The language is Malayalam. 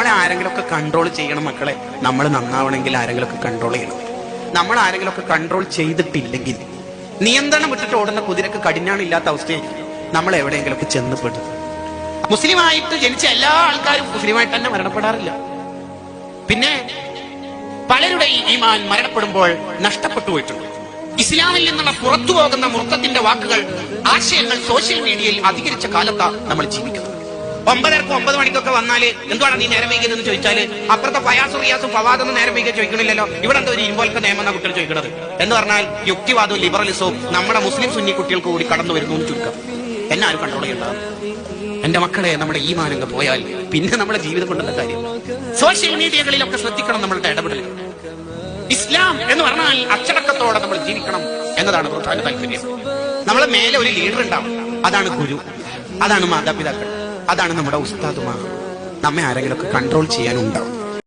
നമ്മളെ ആരെങ്കിലും ഒക്കെ കൺട്രോൾ ചെയ്യണം മക്കളെ. നമ്മൾ നന്നാവണമെങ്കിൽ ആരെങ്കിലും ഒക്കെ കൺട്രോൾ ചെയ്യണം. നമ്മൾ ആരെങ്കിലും ഒക്കെ കൺട്രോൾ ചെയ്തിട്ടില്ലെങ്കിൽ നിയന്ത്രണം വിട്ടിട്ട് ഓടുന്ന കുതിരക്ക് കടിഞ്ഞാണില്ലാത്ത അവസ്ഥയിൽ നമ്മൾ എവിടെയെങ്കിലും ഒക്കെ ചെന്ന് പെടും. മുസ്ലിമായിട്ട് ജനിച്ച എല്ലാ ആൾക്കാരും മുസ്ലിമായിട്ട് തന്നെ മരണപ്പെടാറില്ല. പിന്നെ പലരുടെ ഈമാൻ മരണപ്പെടുമ്പോൾ നഷ്ടപ്പെട്ടു പോയിട്ടുണ്ട്. ഇസ്ലാമിൽ നിന്നുള്ള പുറത്തു പോകുന്ന മുർത്തത്തിന്റെ വാക്കുകൾ ആശയങ്ങൾ സോഷ്യൽ മീഡിയയിൽ അധികരിച്ച കാലത്താണ് നമ്മൾ ജീവിക്കുന്നത്. ഒമ്പതരക്കും ഒമ്പത് മണിക്കൊക്കെ വന്നാൽ എന്തുവാണ് നീ നേരം വൈകിയതെന്ന് ചോദിച്ചാൽ അപ്പുറത്തെ ഫയാസ് റിയാസും ഫവാദൊന്നും നേരം വൈകിയ ചോദിക്കണില്ലല്ലോ. ഇവിടെ എന്തോ ഒരു ഇൻവോൽക്ക നിയമം എന്നാ കുട്ടികൾ ചോദിക്കുന്നത് എന്ന് പറഞ്ഞാൽ യുക്തിവാദവും ലിബറലിസവും നമ്മുടെ മുസ്ലിം സുന്നി കുട്ടികൾക്ക് കൂടി കടന്നു വരുന്നു എന്ന് ചുരുക്കം. എന്നെ ആരും കൺട്രോൾ ചെയ്യണ്ടത് എന്റെ മക്കളെ നമ്മുടെ ഈ മാനങ്ങ് പോയാൽ പിന്നെ നമ്മുടെ ജീവിതം കൊണ്ടുള്ള കാര്യം. സോഷ്യൽ മീഡിയകളിലൊക്കെ ശ്രദ്ധിക്കണം നമ്മളുടെ ഇടപെടൽ. ഇസ്ലാം എന്ന് പറഞ്ഞാൽ അച്ചടക്കത്തോടെ നമ്മൾ ജീവിക്കണം എന്നതാണ് പ്രധാന താല്പര്യം. നമ്മളെ മേലെ ഒരു ലീഡർ ഉണ്ടാവും അതാണ് ഗുരു. അതാണ് മാതാപിതാക്കൾ. അതാണ് നമ്മുടെ ഉസ്താദുമാർ നമ്മെ ആരെങ്കിലും ഒക്കെ കൺട്രോൾ ചെയ്യാനുണ്ടാവും.